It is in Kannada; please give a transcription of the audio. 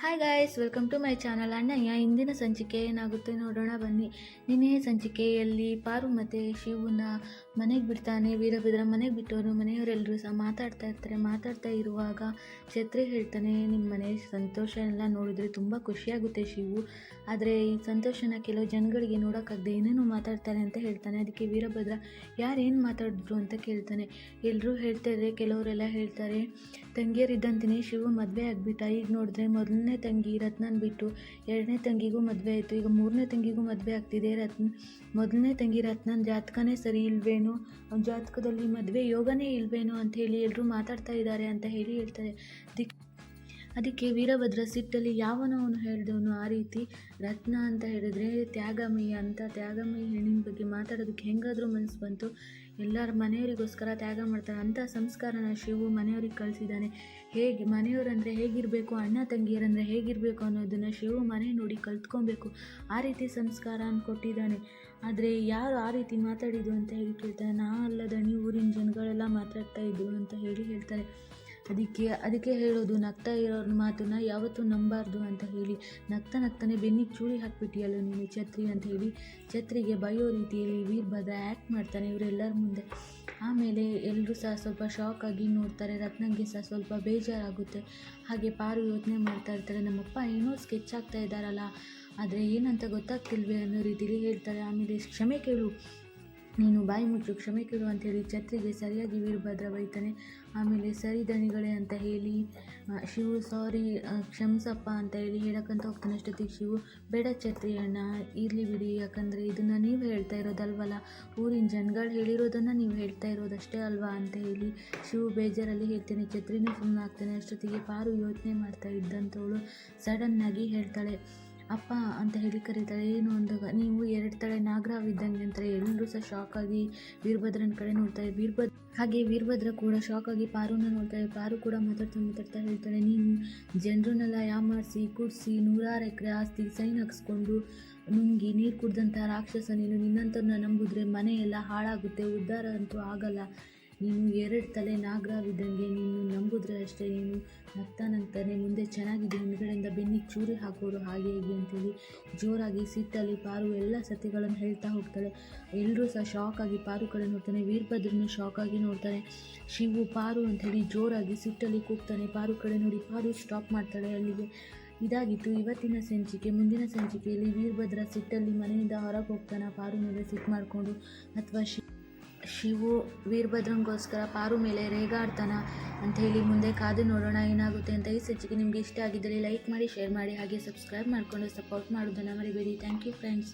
Hi guys welcome to my channel Annayya ಇಂದಿನ ಸಂಚಿಕೆ ಏನಾಗುತ್ತೆ ನೋಡೋಣ ಬನ್ನಿ. ನಿನ್ನೆ ಸಂಚಿಕೆಯಲ್ಲಿ ಪಾರು ಮತ್ತು ಶಿವನ ಮನೆಗೆ ಬಿಡ್ತಾನೆ, ವೀರಭದ್ರ ಮನೆಗೆ ಬಿಟ್ಟವರು ಮನೆಯವರೆಲ್ಲರೂ ಸಹ ಮಾತಾಡ್ತಾ ಇರ್ತಾರೆ. ಮಾತಾಡ್ತಾ ಇರುವಾಗ ಛತ್ರಿ ಹೇಳ್ತಾನೆ ನಿಮ್ಮ ಮನೆ ಸಂತೋಷ ಎಲ್ಲ ನೋಡಿದ್ರೆ ತುಂಬ ಖುಷಿಯಾಗುತ್ತೆ ಶಿವು. ಆದರೆ ಈ ಸಂತೋಷನ ಕೆಲವು ಜನಗಳಿಗೆ ನೋಡೋಕ್ಕಾಗದೆ ಏನೇನೋ ಮಾತಾಡ್ತಾರೆ ಅಂತ ಹೇಳ್ತಾನೆ. ಅದಕ್ಕೆ ವೀರಭದ್ರ, ಯಾರೇನು ಮಾತಾಡಿದ್ರು ಅಂತ ಕೇಳ್ತಾನೆ. ಎಲ್ಲರೂ ಹೇಳ್ತಾರೆ ಕೆಲವರೆಲ್ಲ ಹೇಳ್ತಾರೆ ತಂಗಿಯರಿದ್ದಂತೆಯೇ ಶಿವು ಮದುವೆ ಆಗಿಬಿಟ್ಟ. ಈಗ ನೋಡಿದ್ರೆ ಮೊದಲನೇ ತಂಗಿ ರತ್ನನ ಬಿಟ್ಟು ಎರಡನೇ ತಂಗಿಗೂ ಮದುವೆ ಆಯಿತು. ಈಗ ಮೂರನೇ ತಂಗಿಗೂ ಮದುವೆ ಆಗ್ತಿದೆ. ರತ್ನ, ಮೊದಲನೇ ತಂಗಿ ರತ್ನನ ಜಾತಕನೇ ಸರಿ ಇಲ್ವೇನೋ ಅವ್ನ ಜಾತಕದಲ್ಲಿ ಮದುವೆ ಯೋಗನೇ ಇಲ್ವೇನೋ ಅಂತ ಹೇಳಿ ಎಲ್ಲರೂ ಮಾತಾಡ್ತಾ ಇದ್ದಾರೆ ಅಂತ ಹೇಳಿ ಹೇಳ್ತಾರೆ. ದಿಕ್ ಅದಕ್ಕೆ ವೀರಭದ್ರ ಸಿಟ್ಟಲ್ಲಿ ಯಾವನೋ ಅವನು ಹೇಳಿದವನು ಆ ರೀತಿ ರತ್ನ ಅಂತ ಹೇಳಿದ್ರೆ ತ್ಯಾಗಮಯ್ಯ ಅಂತ ತ್ಯಾಗಮಯಿ ಹೆಣ್ಣಿನ ಬಗ್ಗೆ ಮಾತಾಡೋದಕ್ಕೆ ಹೆಂಗಾದರೂ ಮನಸ್ಸು ಬಂತು. ಎಲ್ಲರ ಮನೆಯವರಿಗೋಸ್ಕರ ತ್ಯಾಗ ಮಾಡ್ತಾರೆ ಅಂಥ ಸಂಸ್ಕಾರನ ಶಿವು ಮನೆಯವ್ರಿಗೆ ಕಳಿಸಿದ್ದಾನೆ. ಹೇಗೆ ಮನೆಯವರಂದರೆ ಹೇಗಿರಬೇಕು, ಅಣ್ಣ ತಂಗಿಯರಂದರೆ ಹೇಗಿರಬೇಕು ಅನ್ನೋದನ್ನು ಶಿವು ಮನೆ ನೋಡಿ ಕಲ್ತ್ಕೊಬೇಕು. ಆ ರೀತಿ ಸಂಸ್ಕಾರ ಕೊಟ್ಟಿದ್ದಾನೆ. ಆದರೆ ಯಾರು ಆ ರೀತಿ ಮಾತಾಡಿದ್ದು ಅಂತ ಹೇಳಿ ಕೇಳ್ತಾರೆ. ನಾ ನೀವು ಊರಿನ ಜನಗಳೆಲ್ಲ ಮಾತಾಡ್ತಾ ಇದ್ರು ಅಂತ ಹೇಳಿ ಹೇಳ್ತಾರೆ. ಅದಕ್ಕೆ ಅದಕ್ಕೆ ಹೇಳೋದು, ನಗ್ತಾ ಇರೋರ ಮಾತನ್ನ ಯಾವತ್ತೂ ನಂಬಾರ್ದು ಅಂತ ಹೇಳಿ, ನಗ್ತಾ ನಗ್ತಾನೆ ಬೆನ್ನಿಗೆ ಚೂರಿ ಹಾಕ್ಬಿಟ್ಟಿಯಲ್ಲ ನೀನು ಛತ್ರಿ ಅಂತ ಹೇಳಿ, ಛತ್ರಿಗೆ ಬಯ್ಯೋ ರೀತಿಯಲ್ಲಿ ವೀರ್ಭದ್ರ ಆ್ಯಕ್ಟ್ ಮಾಡ್ತಾನೆ ಇವರೆಲ್ಲರ ಮುಂದೆ. ಆಮೇಲೆ ಎಲ್ಲರೂ ಸಹ ಸ್ವಲ್ಪ ಶಾಕ್ ಆಗಿ ನೋಡ್ತಾರೆ, ರತ್ನಂಗೆ ಸಹ ಸ್ವಲ್ಪ ಬೇಜಾರಾಗುತ್ತೆ. ಹಾಗೆ ಪಾರು ಯೋಚನೆ ಮಾಡ್ತಾ ಇರ್ತಾರೆ, ನಮ್ಮಪ್ಪ ಏನೋ ಸ್ಕೆಚ್ ಆಗ್ತಾ ಇದ್ದಾರಲ್ಲ, ಆದರೆ ಏನಂತ ಗೊತ್ತಾಗ್ತಿಲ್ವೇ ಅನ್ನೋ ರೀತಿಯಲ್ಲಿ ಹೇಳ್ತಾರೆ. ಆಮೇಲೆ, ಕ್ಷಮೆ ಕೇಳು ನೀನು ಬಾಯಿ ಮುಚ್ಚು ಕ್ಷಮೆ ಕೇಳು ಅಂತೇಳಿ ಛತ್ರಿಗೆ ಸರಿಯಾಗಿ ವೀರಭದ್ರ ಬೈತಾನೆ ಆಮೇಲೆ ಸರಿ ದಣಿಗಳೇ ಅಂತ ಹೇಳಿ ಶಿವು ಸಾರಿ ಕ್ಷಮಿಸಪ್ಪ ಅಂತ ಹೇಳಿ ಹೇಳಕ್ಕಂತ ಹೋಗ್ತಾನೆ ಅಷ್ಟೊತ್ತಿಗೆ ಶಿವು. ಬೇಡ ಛತ್ರಿ ಅಣ್ಣ, ಇರಲಿ ಬಿಡಿ, ಯಾಕಂದರೆ ಇದನ್ನು ನೀವು ಹೇಳ್ತಾ ಇರೋದಲ್ವಲ್ಲ? ಊರಿನ ಜನಗಳು ಹೇಳಿರೋದನ್ನು ನೀವು ಹೇಳ್ತಾ ಇರೋದಷ್ಟೇ ಅಲ್ವಾ ಅಂತ ಹೇಳಿ ಶಿವು ಬೇಜಾರಲ್ಲಿ ಹೇಳ್ತೇನೆ. ಛತ್ರಿನೂ ಸುಮ್ಮನೆ ಆಗ್ತಾನೆ. ಅಷ್ಟೊತ್ತಿಗೆ ಪಾರು ಯೋಚನೆ ಮಾಡ್ತಾ ಇದ್ದಂಥವಳು ಸಡನ್ನಾಗಿ ಹೇಳ್ತಾಳೆ. ಅಪ್ಪ ಅಂತ ಹೇಳಿ ಕರೀತಾರೆ, ಏನು ಅಂದಾಗ, ನೀವು ಎರಡು ತಳೆ ನಾಗರಾವ್ ಇದ್ದಂಗೆ ಅಂತಾರೆ ಎಲ್ಲರೂ ಸಹ ಶಾಕ್ ಆಗಿ ವೀರಭದ್ರನ ಕಡೆ ನೋಡ್ತಾರೆ ವೀರಭದ್ರ ಹಾಗೆ ವೀರಭದ್ರ ಕೂಡ ಶಾಕ್ ಆಗಿ ಪಾರುನ ನೋಡ್ತಾರೆ ಪಾರು ಕೂಡ ಮಾತಾಡ್ತಾ ಮಾತಾಡ್ತಾ ಹೇಳ್ತಾಳೆ, ನೀನು ಜನರನ್ನೆಲ್ಲ ಯಾಮಾರಿಸಿ ಕುಡಿಸಿ, ನೂರಾರು ಎಕರೆ ಆಸ್ತಿ ಸೈನ್ ಹಾಕ್ಸ್ಕೊಂಡು ನುಂಗಿ ನೀರು ಕುಡ್ದಂಥ ರಾಕ್ಷಸ ನೀನು ನಿನ್ನಂಥವ್ರನ್ನ ನಂಬಿದ್ರೆ ಮನೆ ಎಲ್ಲ ಹಾಳಾಗುತ್ತೆ, ಉದ್ಧಾರ ಅಂತೂ ಆಗಲ್ಲ. ನೀನು ಎರಡು ತಲೆ ನಾಗರಾವಿದ್ದಂಗೆ ನೀನು ನಂಬಿದ್ರೆ ಅಷ್ಟೇ ನೀನು ನಗ್ತಾನೆ ಮುಂದೆ ಚೆನ್ನಾಗಿದೆ ಹಿಂದ್ಗಡೆಯಿಂದ ಬೆನ್ನಿಗೆ ಚೂರಿ ಹಾಕೋರು ಹಾಗೆ ಹೀಗೆ ಅಂತೇಳಿ ಜೋರಾಗಿ ಸಿಟ್ಟಲ್ಲಿ ಪಾರು ಎಲ್ಲ ಸತ್ಯಗಳನ್ನು ಹೇಳ್ತಾ ಹೋಗ್ತಾಳೆ. ಎಲ್ಲರೂ ಸಹ ಶಾಕ್ ಆಗಿ ಪಾರು ಕಡೆ ನೋಡ್ತಾನೆ. ವೀರಭದ್ರನು ಶಾಕ್ ಆಗಿ ನೋಡ್ತಾನೆ. ಶಿವು ಪಾರು ಅಂಥೇಳಿ ಜೋರಾಗಿ ಸಿಟ್ಟಲ್ಲಿ ಕೂಗ್ತಾನೆ. ಪಾರು ಕಡೆ ನೋಡಿ ಪಾರು ಸ್ಟಾಪ್ ಮಾಡ್ತಾಳೆ ಅಲ್ಲಿಗೆ. ಇದಾಗಿತ್ತು ಇವತ್ತಿನ ಸಂಚಿಕೆ. ಮುಂದಿನ ಸಂಚಿಕೆಯಲ್ಲಿ ವೀರಭದ್ರ ಸಿಟ್ಟಲ್ಲಿ ಮನೆಯಿಂದ ಹೊರಗೆ ಹೋಗ್ತಾನೆ. ಪಾರು ಮೇಲೆ ಸಿಟ್ಟು ಮಾಡಿಕೊಂಡು ಅಥವಾ ಶಿ ಶಿವು ವೀರಭದ್ರಂಗೋಸ್ಕರ ಪಾರು ಮೇಲೆ ರೇಗಾಡ್ತಾನ ಅಂತ ಹೇಳಿ ಮುಂದೆ ಕಾದು ನೋಡೋಣ, ಏನಾಗುತ್ತೆ ಅಂತ ಈ ಸಚಿಗೆ ನಿಮಗೆ ಇಷ್ಟ ಆಗಿದ್ದರೆ ಲೈಕ್ ಮಾಡಿ, ಶೇರ್ ಮಾಡಿ, ಹಾಗೆ ಸಬ್ಸ್ಕ್ರೈಬ್ ಮಾಡಿಕೊಂಡು ಸಪೋರ್ಟ್ ಮಾಡೋದನ್ನು ಮರಿಬೇಡಿ. Thank you friends.